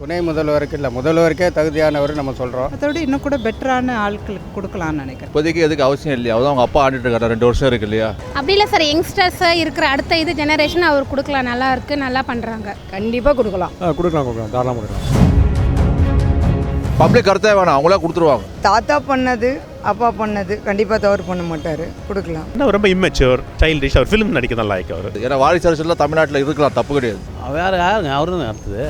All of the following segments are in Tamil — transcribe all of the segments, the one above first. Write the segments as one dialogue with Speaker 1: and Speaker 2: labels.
Speaker 1: துணை முதல்வருக்கு இல்லை முதல்வருக்கே தகுதியானவர் நம்ம சொல்கிறோம்
Speaker 2: அதோட இன்னும் கூட பெட்டரான ஆட்களுக்கு கொடுக்கலாம்னு நினைக்கிறேன்.
Speaker 3: இப்போதைக்கு எதுக்கு அவசியம் இல்லையா? அதான் அவங்க அப்பா ஆடிட்டு இருக்காரு? ரெண்டு வருஷம் இருக்கு இல்லையா?
Speaker 4: அப்படி இல்லை சார் யங்ஸ்டர்ஸாக இருக்கிற அடுத்த இது ஜெனரேஷன் அவர் கொடுக்கலாம். நல்லா இருக்கு நல்லா பண்ணுறாங்க
Speaker 5: கண்டிப்பாக கொடுக்கலாம்.
Speaker 6: கொடுக்கலாம் கொடுக்கலாம். தாராளமாக கொடுக்கலாம்.
Speaker 3: பப்ளிக் கருத்தே வேணாம். அவங்களே கொடுத்துருவாங்க.
Speaker 7: தாத்தா பண்ணது அப்பா பண்ணது கண்டிப்பாக தவறு பண்ண மாட்டார். கொடுக்கலாம்.
Speaker 8: ரொம்ப இம்மெச்சூர் சைல்டிஷ் அவர் ஃபிலிம் நடிக்க தான் லாய்க்கு அவர்.
Speaker 3: ஏன்னா வாரிசு அரசியலில் தமிழ்நாட்டில் இருக்கலாம். தப்பு கிடையாது.
Speaker 9: வேறு யாருங்க அவரு தான் அடுத்தது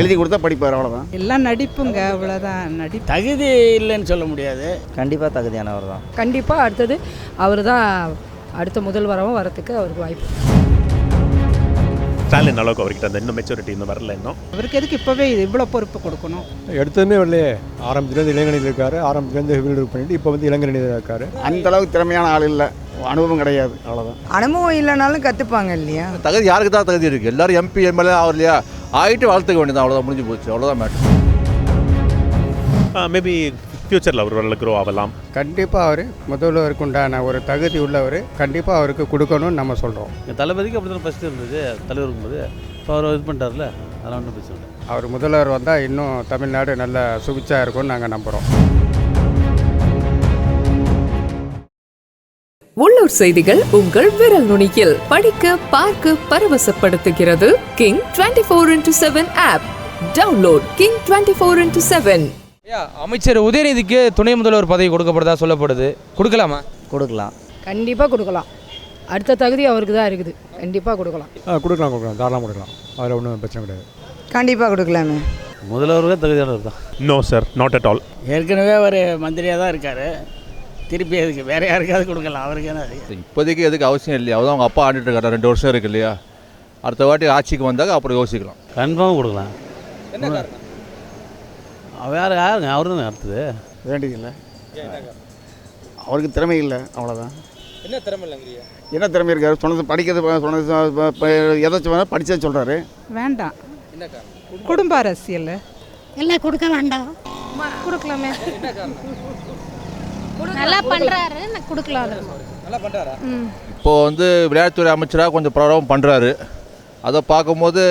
Speaker 10: எழுதி கொடுத்தா படிப்பார் அவ்வளோதான்
Speaker 2: எல்லாம் நடிப்புங்க அவ்வளோதான் நடிப்பு
Speaker 9: தகுதி இல்லைன்னு சொல்ல முடியாது.
Speaker 11: கண்டிப்பாக தகுதியானவர் தான்.
Speaker 5: கண்டிப்பாக அடுத்தது அவர் தான் அடுத்த முதல்வராகவும் வரத்துக்கு அவருக்கு வாய்ப்பு.
Speaker 8: ஸ்டாலின் அளவுக்கு அவர்கிட்ட அந்த இன்னும் மெச்சூரிட்டி இன்னும் வரல இன்னும்.
Speaker 2: அவருக்கு எதுக்கு இப்போவே இவ்வளோ பொறுப்பு கொடுக்கணும்?
Speaker 6: எடுத்ததுமே வரலையே. ஆரம்பத்துலேருந்து இளைஞனில் இருக்காரு ஆரம்பத்துலேருந்து பண்ணிட்டு இப்போ வந்து இளைஞனில் இருக்காரு.
Speaker 10: அந்த அளவுக்கு திறமையான ஆள் இல்லை. அனுபவம் கிடையாது. அவ்வளோதான்
Speaker 7: அனுபவம் இல்லைனாலும் கற்றுப்பாங்க இல்லையா?
Speaker 3: தகுதி யாருக்கு தான் தகுதி இருக்குது எல்லாரும் எம்பி எம்எல்ஏ ஆகும் இல்லையா? ஆகிட்டு வளர்த்துக்க வேண்டியது அவ்வளோதான் முடிஞ்சு போச்சு. அவ்வளோதான் மேட்ரு
Speaker 8: மேபி ஃப்யூச்சரில் அவர் க்ரோ ஆகலாம்
Speaker 1: கண்டிப்பாக அவர் முதல்வருக்கு உண்டான ஒரு தகுதி உள்ளவர் கண்டிப்பாக அவருக்கு கொடுக்கணும்னு நம்ம சொல்கிறோம்
Speaker 9: தளபதிக்கு அப்படி தான் ஃபஸ்ட்டு இருந்தது தலைவர் இருக்கும்போது. இப்போ அவர் இது பண்ணிட்டார்ல அதெல்லாம் ஒன்றும் பிரச்சனை இல்லை.
Speaker 1: அவர் முதல்வர் வந்தால் இன்னும் தமிழ்நாடு நல்ல சுபிச்சா இருக்கும்னு நாங்கள் நம்புகிறோம்
Speaker 12: உள்ளூர் செய்திகள் உங்கள் விரல் நுனியில். படிக்க பார்க்க பரவசப்படுத்துகிறது King twenty four into seven app download King twenty four into seven
Speaker 13: அமைச்சர் உதயநிதிக்கு துணை முதல்வர் பதவி கொடுக்கப்படுதா சொல்லப்படுது. கொடுக்கலாமா?
Speaker 11: கொடுக்கலாம்.
Speaker 5: கண்டிப்பாக கொடுக்கலாம். அடுத்த தகுதி அவருக்கு தான் இருக்குது. கண்டிப்பாக கொடுக்கலாம்.
Speaker 6: ஆ கொடுக்கலாம் கொடுக்கலாம். தாராளமாக கொடுக்கலாம். அதில் ஒன்றும் பிரச்சனை கிடையாது.
Speaker 7: கண்டிப்பாக கொடுக்கலாமே.
Speaker 9: முதல்வருக்கு தகுதியானவர் தான்.
Speaker 8: No sir not at all
Speaker 9: ஏற்கனவே அவர் மந்திரியாக தான் இருக்கார். திருப்பி அதுக்கு வேறு யாருக்காவது கொடுக்கலாம். அவருக்கு என்ன
Speaker 3: இப்போதைக்கு எதுக்கு அவசியம் இல்லையா? அதான் அவங்க அப்பா ஆடிட்டு இருக்காரு? ரெண்டு வருஷம் இருக்கு இல்லையா? அடுத்த வாட்டி ஆட்சிக்கு வந்தாக்க அப்புறம் யோசிக்கலாம்.
Speaker 9: கன்ஃபார்ம் கொடுக்கலாம். வேறு யாருங்க? அவரு தான் அடுத்தது
Speaker 10: வேண்டியதில்லை. அவருக்கு திறமை இல்லை அவ்வளோதான்
Speaker 13: என்ன திறமை இல்லைங்கிறியா
Speaker 10: என்ன திறமை இருக்காரு? சொன்னது படிக்கிறது சொன்னது எதாச்சும் படித்தே சொல்கிறாரு
Speaker 2: வேண்டாம். குடும்ப அரசியல்.
Speaker 4: இல்லை கொடுக்க வேண்டாம்.
Speaker 2: கொடுக்கலாமே
Speaker 4: நல்லா பண்ணுறாரு நான் கொடுக்கலாம்
Speaker 13: நல்லா பண்ணுறாரா
Speaker 3: இப்போ வந்து விளையாட்டுத்துறை அமைச்சராக கொஞ்சம் ப்ரோக்ராம் பண்ணுறாரு அதை பார்க்கும்போது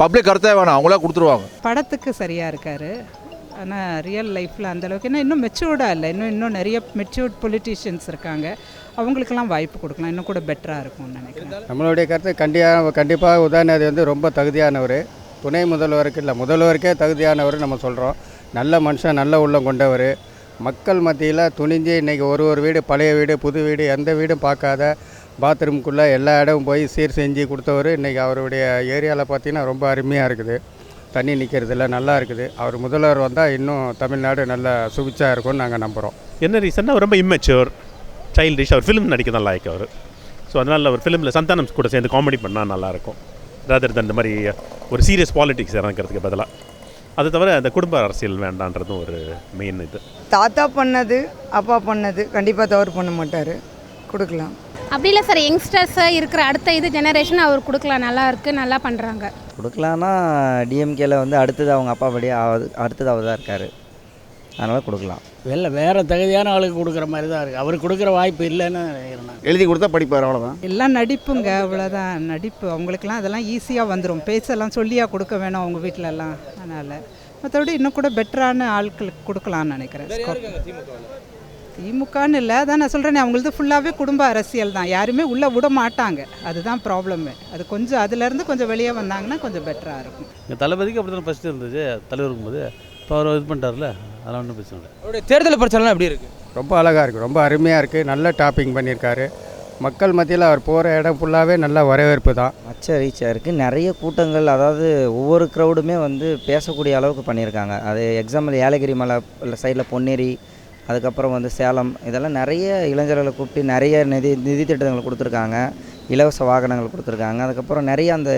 Speaker 3: பப்ளிக் கருத்தே வேணாம் அவங்களே கொடுத்துருவாங்க.
Speaker 2: படத்துக்கு சரியாக இருக்கார். ஆனால் ரியல் லைஃப்பில் அந்தளவுக்கு ஏன்னா இன்னும் மெச்சூர்டாக இல்லை. இன்னும் இன்னும் நிறைய மெச்சூர்ட் பொலிட்டீஷியன்ஸ் இருக்காங்க. அவங்களுக்கெல்லாம் வாய்ப்பு கொடுக்கலாம். இன்னும் கூட பெட்டராக இருக்கும்னு நினைக்கிறேன்.
Speaker 1: நம்மளுடைய கருத்து கண்டிப்பாக கண்டிப்பாக உதயநிதி வந்து ரொம்ப தகுதியானவர். துணை முதல்வருக்கு இல்லை முதல்வருக்கே தகுதியானவர் நம்ம சொல்கிறோம் நல்ல மனுஷன் நல்ல உள்ளம் கொண்டவர். மக்கள் மத்தியில் துணிஞ்சு இன்றைக்கி ஒரு ஒரு வீடு பழைய வீடு புது வீடு எந்த வீடும் பார்க்காத பாத்ரூம்குள்ளே எல்லா இடமும் போய் சீர் செஞ்சு கொடுத்தவர் இன்றைக்கி அவருடைய ஏரியாவில் பார்த்தீங்கன்னா ரொம்ப அருமையாக இருக்குது. தண்ணி நிற்கிறதுல நல்லா இருக்குது. அவர் முதல்வர் வந்தால் இன்னும் தமிழ்நாடு நல்லா சுபிச்சா இருக்கும்னு நாங்கள் நம்புகிறோம்
Speaker 8: என்ன ரீசன்னா ரொம்ப இம்மெச்சூர் சைல்டிஷ் அவர் ஃபிலிம் நடிக்க தான் லாய்க்கு அவர். ஸோ அதனால் அவர் ஃபிலிமில் சந்தானம் கூட சேர்ந்து காமெடி பண்ணால் நல்லாயிருக்கும் ராதர் தன் இந்த மாதிரி ஒரு சீரியஸ் பாலிட்டிக்ஸ் இறங்கிறதுக்கு பதிலாக அது தவிர அந்த குடும்ப அரசியல் வேண்டான்றதும் ஒரு மெயின் இது.
Speaker 7: தாத்தா பண்ணது அப்பா பண்ணது கண்டிப்பாக தவறு பண்ண மாட்டார். கொடுக்கலாம்.
Speaker 4: அப்படி இல்லை சார் யங்ஸ்டர்ஸாக இருக்கிற அடுத்த இது ஜெனரேஷன் அவர் கொடுக்கலாம். நல்லா இருக்கு நல்லா பண்ணுறாங்க
Speaker 11: கொடுக்கலான்னா டிஎம்கேல வந்து அடுத்தது அவங்க அப்பா அடுத்தது அவர் தான் இருக்கார். அதனால் கொடுக்கலாம்.
Speaker 9: வெளில வேறு தகுதியான ஆளுக்கு கொடுக்குற மாதிரி தான் இருக்குது அவர் கொடுக்குற வாய்ப்பு இல்லைன்னு.
Speaker 10: எழுதி கொடுத்தா படிப்பார் அவ்வளோதான்
Speaker 2: எல்லாம் நடிப்புங்க அவ்வளோதான் நடிப்பு அவங்களுக்கெல்லாம் அதெல்லாம் ஈஸியாக வந்துடும் பேச்செல்லாம் சொல்லியா கொடுக்க வேணும் அவங்க வீட்டிலலாம் அதனால் மற்றபடி இன்னும் கூட பெட்டரான ஆட்களுக்கு கொடுக்கலாம்னு நினைக்கிறேன். திமுகன்னு இல்லை அதான் நான் சொல்கிறேனே அவங்களது ஃபுல்லாகவே குடும்ப அரசியல் தான். யாருமே உள்ளே விட மாட்டாங்க. அதுதான் ப்ராப்ளமே அது கொஞ்சம் அதுலேருந்து கொஞ்சம் வெளியே வந்தாங்கன்னா கொஞ்சம் பெட்டராக இருக்கும்.
Speaker 9: எங்கள் தளபதிக்கு அப்படி தான் ஃபஸ்ட்டு இருந்தது தலைவர் இருக்கும்போது. இப்போ அவர் இது பண்ணிட்டார்ல அதெல்லாம் ஒன்றும் பிரச்சனை இல்லை.
Speaker 13: அவருடைய தேர்தல் பிரச்சாரம் எப்படி இருக்கு?
Speaker 1: ரொம்ப அழகாக இருக்குது ரொம்ப அருமையாக இருக்குது நல்ல டாப்பிங் பண்ணியிருக்காரு. மக்கள் மத்தியில் அவர் போகிற இடம் ஃபுல்லாகவே நல்ல வரவேற்பு தான்.
Speaker 11: மச்ச ரீச்சாக இருக்குது நிறைய கூட்டங்கள் அதாவது ஒவ்வொரு க்ரௌடுமே வந்து பேசக்கூடிய அளவுக்கு பண்ணியிருக்காங்க. அது எக்ஸாம்பிள் ஏலகிரி மலை சைடில் பொன்னேரி அதுக்கப்புறம் வந்து சேலம் இதெல்லாம் நிறைய இளைஞர்களை கூப்பிட்டு நிறைய நிதி நிதி திட்டங்கள் கொடுத்துருக்காங்க. இலவச வாகனங்கள் கொடுத்துருக்காங்க. அதுக்கப்புறம் நிறைய அந்த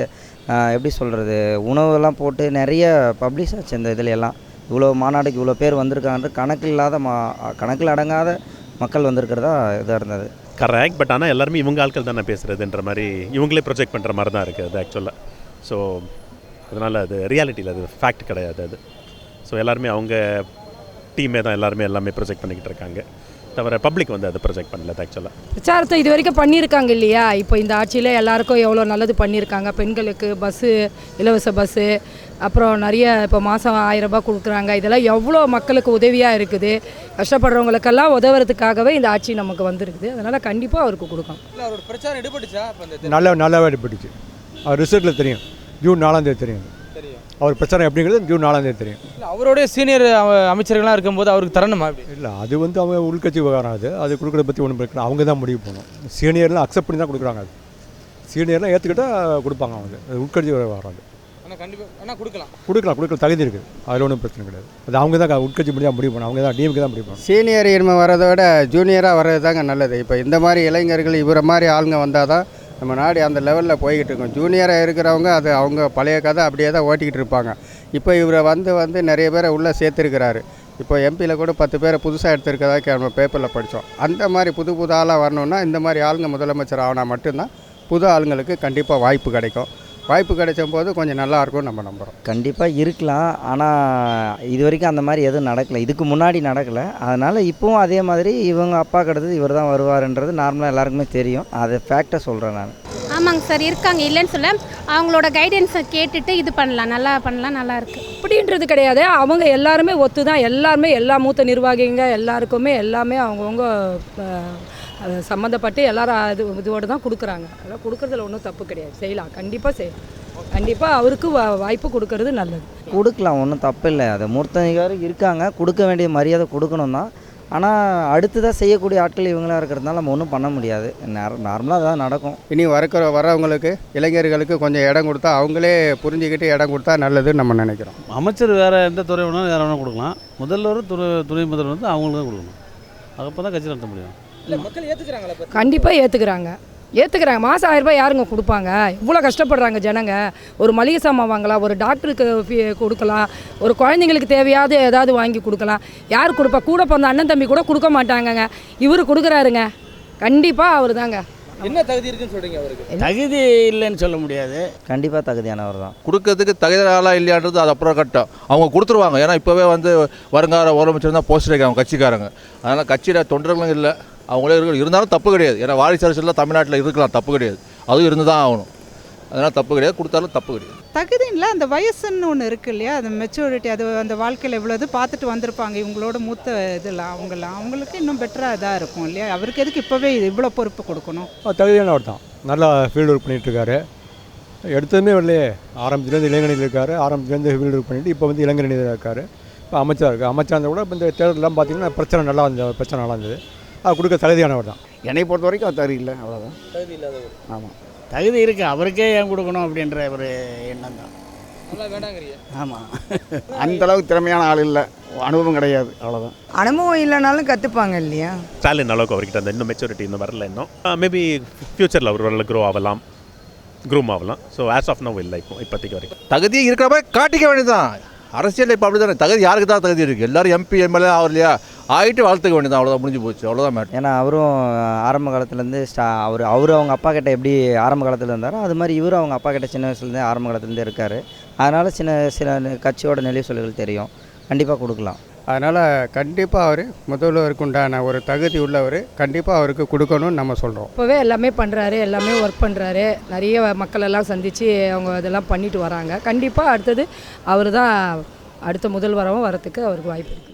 Speaker 11: எப்படி சொல்கிறது உணவெல்லாம் போட்டு நிறைய பப்ளிஷ் ஆச்சு இந்த இதுல எல்லாம். இவ்வளோ மாநாடுக்கு இவ்வளோ பேர் வந்திருக்காங்க கணக்கு இல்லாத மா கணக்கில் அடங்காத மக்கள் வந்திருக்கிறதா இதாக இருந்தது.
Speaker 8: கரெக்ட் பட் ஆனால் எல்லாருமே இவங்க ஆட்கள் தானே பேசுகிறதுன்ற மாதிரி இவங்களே ப்ரொஜெக்ட் பண்ணுற மாதிரி தான் இருக்குது அது ஆக்சுவலாக ஸோ அதனால் அது ரியாலிட்டியில் அது ஃபேக்ட் கிடையாது அது. ஸோ எல்லாருமே அவங்க டீமே தான் எல்லாருமே எல்லாமே ப்ரொஜெக்ட் பண்ணிக்கிட்டு இருக்காங்க. தவிர பப்ளிக் வந்து அதை ப்ரொஜெக்ட் பண்ணல ஆக்சுவலாக
Speaker 5: பிரச்சாரத்தை இது வரைக்கும் பண்ணியிருக்காங்க இல்லையா? இப்போ இந்த ஆட்சியில் எல்லாருக்கும் எவ்வளோ நல்லது பண்ணியிருக்காங்க? பெண்களுக்கு பஸ்ஸு இலவச பஸ்ஸு அப்புறம் நிறைய இப்போ மாதம் ஆயிரம் ரூபாய் கொடுக்குறாங்க. இதெல்லாம் எவ்வளோ மக்களுக்கு உதவியாக இருக்குது. கஷ்டப்படுறவங்களுக்கெல்லாம் உதவுறதுக்காகவே இந்த ஆட்சி நமக்கு வந்திருக்குது. அதனால் கண்டிப்பாக அவருக்கு
Speaker 13: இந்த
Speaker 6: நல்ல நல்லாவே எடுப்பட்டுச்சு அவர் ரிசல்ட்டில் தெரியும். ஜூன் நாலாம் தேதி தெரியும்.
Speaker 13: தெரியும்.
Speaker 6: அவர் பிரச்சாரம் எப்படிங்கிறது ஜூன் நாலாம் தேதி தெரியும்.
Speaker 13: இல்லை அவரோடைய சீனியர் அமைச்சர்கள்லாம் இருக்கும்போது அவருக்கு தரணுமா அப்படி?
Speaker 6: இல்லை அது வந்து அவங்க உள்கட்சி விவகாரம் அது. அது கொடுக்குறத பற்றி ஒன்றும் பிரச்சனை அவங்க தான் முடிவு பண்ணணும் சீனியர்லாம் அக்செப்ட் பண்ணி தான் கொடுக்குறாங்க அது. சீனியர்லாம் ஏற்றுக்கிட்டால் கொடுப்பாங்க அவங்க. அது உட்கட்சி விவகாரம் அது.
Speaker 13: ஆனால் கண்டிப்பாக ஆனால் கொடுக்கலாம்.
Speaker 6: கொடுக்கலாம் கொடுக்கலாம். தகுதி இருக்குது அதில் ஒன்றும் பிரச்சனை கிடையாது. அது அவங்க தான் உட்கட்சி முடியாக முடிவு பண்ணணும். அவங்க தான் டிஎம்கே தான் முடிவு பண்ணணும்.
Speaker 1: சீனியர் இனிமே வர்றதை விட ஜூனியராக வர்றது தாங்க நல்லது. இப்போ இந்த மாதிரி இளைஞர்கள் இவரை மாதிரி ஆளுங்க வந்தால் தான் நம்ம நாடு அந்த லெவலில் போய்கிட்டு இருக்கும். ஜூனியராக இருக்கிறவங்க அது அவங்க பழைய கதை அப்படியே தான் ஓட்டிக்கிட்டு இருப்பாங்க. இப்போ இவரை வந்து வந்து நிறைய பேரை உள்ளே சேர்த்துருக்கிறாரு. இப்போ எம்பியில் கூட பத்து பேரை புதுசாக எடுத்திருக்கதா நம்ம பேப்பரில் படித்தோம் அந்த மாதிரி புது புது ஆளாக வரணுன்னா இந்த மாதிரி ஆளுங்க முதலமைச்சர் ஆகினா மட்டும்தான் புது ஆளுங்களுக்கு கண்டிப்பாக வாய்ப்பு கிடைக்கும். வாய்ப்பு கிடைச்சும் போது கொஞ்சம் நல்லா இருக்கும்னு நம்ம நம்புகிறோம்
Speaker 11: கண்டிப்பாக இருக்கலாம். ஆனால் இது வரைக்கும் அந்த மாதிரி எதுவும் நடக்கலை. இதுக்கு முன்னாடி நடக்கலை. அதனால் இப்போவும் அதே மாதிரி இவங்க அப்பா கிடந்தது இவர் தான் வருவாருன்றது நார்மலாக எல்லாருக்குமே தெரியும். அதை ஃபேக்டை சொல்கிறேன் நான்.
Speaker 4: ஆமாங்க சார் இருக்காங்க. இல்லைன்னு சொல்ல அவங்களோட கைடன்ஸை கேட்டுட்டு இது பண்ணலாம். நல்லா பண்ணலாம் நல்லா இருக்கு.
Speaker 5: அப்படின்றது கிடையாது. அவங்க எல்லாருமே ஒத்து தான் எல்லாருமே எல்லா மூத்த நிர்வாகிங்க எல்லாருக்குமே எல்லாமே அவங்கவுங்க அஹ், சம்மந்தப்பட்டு எல்லாரும் இது இதோடு தான் கொடுக்குறாங்க. அதெல்லாம் கொடுக்குறதுல ஒன்றும் தப்பு கிடையாது. செய்யலாம். கண்டிப்பாக செய்யலாம். கண்டிப்பாக அவருக்கு வா- வாய்ப்பு கொடுக்கறது நல்லது.
Speaker 11: கொடுக்கலாம். ஒன்றும் தப்பு இல்லை. அதை மூர்த்தனிகாரும் இருக்காங்க. கொடுக்க வேண்டிய மரியாதை கொடுக்கணும் தான் ஆனால் அடுத்ததாக செய்யக்கூடிய ஆட்கள் இவங்களாக இருக்கிறதுனால நம்ம ஒன்றும் பண்ண முடியாது. நார்மலாக அதான் நடக்கும்.
Speaker 1: இனி வரக்கிற வரவங்களுக்கு இளைஞர்களுக்கு கொஞ்சம் இடம் கொடுத்தா அவங்களே புரிஞ்சுக்கிட்டு இடம் கொடுத்தா நல்லதுன்னு நம்ம நினைக்கிறோம்.
Speaker 9: அமைச்சர் வேறு எந்த துறை வேணாலும் யாரை வேணால் கொடுக்கலாம். முதல்வர் துறை துணை முதல்வர் வந்து அவங்களுக்கு தான் கொடுக்கணும். அப்போ தான் கட்சி நடத்த முடியும்.
Speaker 13: இல்லை மக்கள் ஏற்றுக்கிறாங்களா இப்போ?
Speaker 5: கண்டிப்பாக ஏற்றுக்கிறாங்க ஏற்றுக்கிறாங்க மாதம் ஆயிரம் ரூபாய் யாருங்க கொடுப்பாங்க? இவ்வளோ கஷ்டப்படுறாங்க ஜனங்க. ஒரு மளிகை சாமான் வாங்கலாம் ஒரு டாக்டருக்கு ஃபீ கொடுக்கலாம் ஒரு குழந்தைங்களுக்கு தேவையாவது ஏதாவது வாங்கி கொடுக்கலாம். யார் கொடுப்பா? கூட பிறந்த அண்ணன் தம்பி கூட கொடுக்க மாட்டாங்கங்க. இவர் கொடுக்குறாருங்க. கண்டிப்பாக அவர் தாங்க
Speaker 13: என்ன தகுதி இருக்குன்னு சொல்கிறீங்க அவருக்கு?
Speaker 9: தகுதி இல்லைன்னு சொல்ல முடியாது.
Speaker 11: கண்டிப்பாக தகுதியானவர் தான்.
Speaker 3: கொடுக்கறதுக்கு தகுதியாளா இல்லையான்றது அது அப்புறம் கட்டம் அவங்க கொடுத்துருவாங்க. ஏன்னா இப்போவே வந்து வருங்கால முதலமைச்சர் தான் போஸ்ட் வைக்கிறாங்க கட்சிக்காரங்க. அதனால் கட்சியில் தொண்டர்களும் இல்லை. அவங்களே இருக்க இருந்தாலும் தப்பு கிடையாது. ஏன்னா வாரிசு அரசியலில் தமிழ்நாட்டில் இருக்கலாம். தப்பு கிடையாது. அதுவும் இருந்து தான் ஆகணும். அதனால் தப்பு கிடையாது. கொடுத்தாலும் தப்பு கிடையாது.
Speaker 2: தகுதின்ல அந்த வயசுன்னு ஒன்று இருக்கு இல்லையா? அந்த மெச்சூரிட்டி அது அந்த வாழ்க்கையில் இவ்வளோ இது பார்த்துட்டு வந்திருப்பாங்க. இவங்களோட மூத்த இதெல்லாம் அவங்களாம் அவங்களுக்கு இன்னும் பெட்டராக இதாக இருக்கும் இல்லையா? அவருக்கு எதுக்கு இப்போவே இவ்வளோ பொறுப்பு கொடுக்கணும்?
Speaker 6: தகுதியானவர் தான். நல்லா ஃபீல்டு ஒர்க் பண்ணிகிட்ருக்காரு எடுத்ததுமே இல்லையே ஆரம்பத்துலேருந்து இளைஞனில் இருக்கார். ஆரம்பத்துலேருந்து ஃபீல்டு ஒர்க் பண்ணிட்டு இப்போ வந்து இளைஞர் இருக்கார். இப்போ அமைச்சர் இருக்குது அமைச்சர் இருந்தால் கூட இப்போ இந்த தேர்தலெலாம் பார்த்தீங்கன்னா பிரச்சனை நல்லா இருந்தது. பிரச்சனை நல்லா இருந்தது. கொடுக்க தகுதியானவர் தான்.
Speaker 10: என்னை பொறுத்த வரைக்கும் அது தகுதி இல்லை அவ்வளோதான்
Speaker 13: தகுதி இல்லாதவர்.
Speaker 10: ஆமாம்
Speaker 9: தகுதி இருக்குது அவருக்கே ஏன் கொடுக்கணும் அப்படின்ற ஒரு எண்ணம் தான். ஆமாம்
Speaker 10: அந்த அளவுக்கு திறமையான ஆள் இல்லை அனுபவம் கிடையாது அவ்வளோதான்
Speaker 7: அனுபவம் இல்லைனாலும் கற்றுப்பாங்க இல்லையா?
Speaker 8: ஸ்டாலின் அளவுக்கு அவர்கிட்ட அந்த இன்னும் மெச்சூரிட்டி இன்னும் வரல இன்னும். மேபி ஃப்யூச்சரில் அவர் வரல க்ரோ ஆகலாம் க்ரூம் ஆகலாம் ஸோ ஆஸ் ஆஃப் நோ இல்லை இப்போ இப்போதைக்கு வரைக்கும்.
Speaker 3: தகுதியே இருக்கிற மாதிரி காட்டிக்க வேண்டியதுதான். அரசியல் இப்போ அப்படி தானே தகுதி யாருக்கு தான் தகுதி இருக்குது எல்லாரும் எம்பி எம்எல்ஏ ஆகும் இல்லையா ஆகிட்டு வளர்த்துக்க வேண்டியதான் அவ்வளோதான் முடிஞ்சு போச்சு. அவ்வளோதான் மேடம்
Speaker 11: ஏன்னா அவரும் ஆரம்ப காலத்துலேருந்து ஸ்டா அவர் அவர் அவங்க அப்பா கிட்ட எப்படி ஆரம்ப காலத்தில் இருந்தாரோ அது மாதிரி இவரும் அவங்க அப்பா கிட்ட சின்ன வயசுலேருந்தே ஆரம்ப காலத்துலேருந்தே இருக்கார். அதனால் சின்ன சில கட்சியோட நிலை சொல்லுகள் தெரியும். கண்டிப்பாக கொடுக்கலாம்.
Speaker 1: அதனால் கண்டிப்பாக அவர் முதல்வருக்கு உண்டான ஒரு தகுதி உள்ளவர் கண்டிப்பாக அவருக்கு கொடுக்கணும்னு நம்ம சொல்கிறோம்
Speaker 5: இப்போவே எல்லாமே பண்ணுறாரு எல்லாமே ஒர்க் பண்ணுறாரு நிறைய மக்கள் எல்லாம் சந்தித்து அவங்க இதெல்லாம் பண்ணிட்டு வராங்க. கண்டிப்பாக அடுத்தது அவர் தான் அடுத்த முதல்வரவும் வரத்துக்கு அவருக்கு வாய்ப்பு இருக்குது